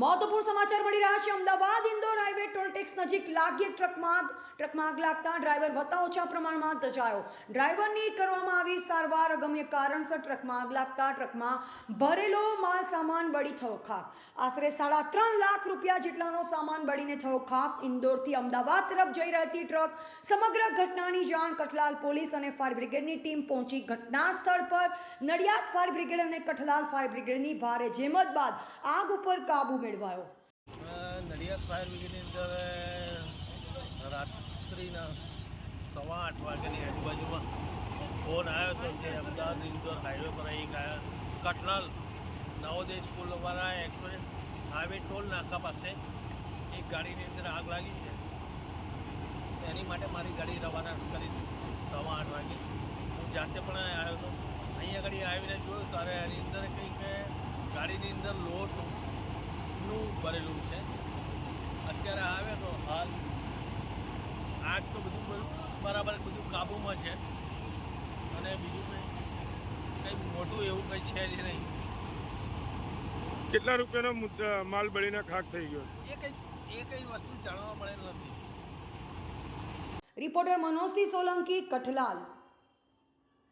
મહત્વપૂર્ણ સમાચાર મળી રહ્યા છે. અમદાવાદ ઇન્દોર હાઈવે ટોલટેક્સ નજીક લાગી ટ્રકમાં આગ ટ્રકમાં આગ લાગતા ડ્રાઈવર વત્તા ઓછા પ્રમાણમાં દજાયો ડ્રાઈવરની કરવામાં આવી સારવાર અગમ્ય કારણસર ટ્રકમાં આગ લાગતા ટ્રકમાં ભરેલો માલ સામાન બળી થયો ખાક. આશરે સાડા ત્રણ લાખ રૂપિયા જેટલાનો સામાન બળીને થયો ખાક. ઇન્દોરથી અમદાવાદ તરફ જઈ રહેતી ટ્રક સમગ્ર ઘટનાની જાણ કઠલાલ પોલીસ અને ફાયર બ્રિગેડની ટીમ પહોંચી ઘટના સ્થળ પર. નડિયાદ ફાયર બ્રિગેડ અને કઠલાલ ફાયર બ્રિગેડની ભારે જેમત બાદ આગ ઉપર કાબુ મેળવાયો નડિયાદ ફાયર બ્રિગેડની અંદર રાત્રિના સવા આઠ વાગ્યાની આજુબાજુમાં ફોન આવ્યો હતો કે અમદાવાદ ઇન્દોર હાઈવે પર એક કટલાલ, નવોદય સ્કૂલવાળા એક્સપ્રેસ હાઈવે ટોલ નાકા પાસે એક ગાડીની અંદર આગ લાગી છે. એની માટે મારી ગાડી રવાના કરી સવા આઠ વાગે. હું જાતે પણ આવ્યો હતો અહીંયા આગળ આવીને જોયું ત્યારે એની અંદર કંઈક ગાડીની અંદર લોટનું ભરેલું છે. અત્યારે આવે તો હાલ આગ તો બધું બરાબર બધું કાબૂમાં છે. અને બીજું કંઈ કંઈ મોટું એવું કંઈ છે જ નહીં. કેટલા રૂપિયાનો મુદ્દ- માલ બળીને ખાક થઈ ગયો? એ કંઈ એ કંઈ વસ્તુ જાણવા મળેલ નથી. રિપોર્ટર મનોજસિંહ સોલંકી કઠલાલ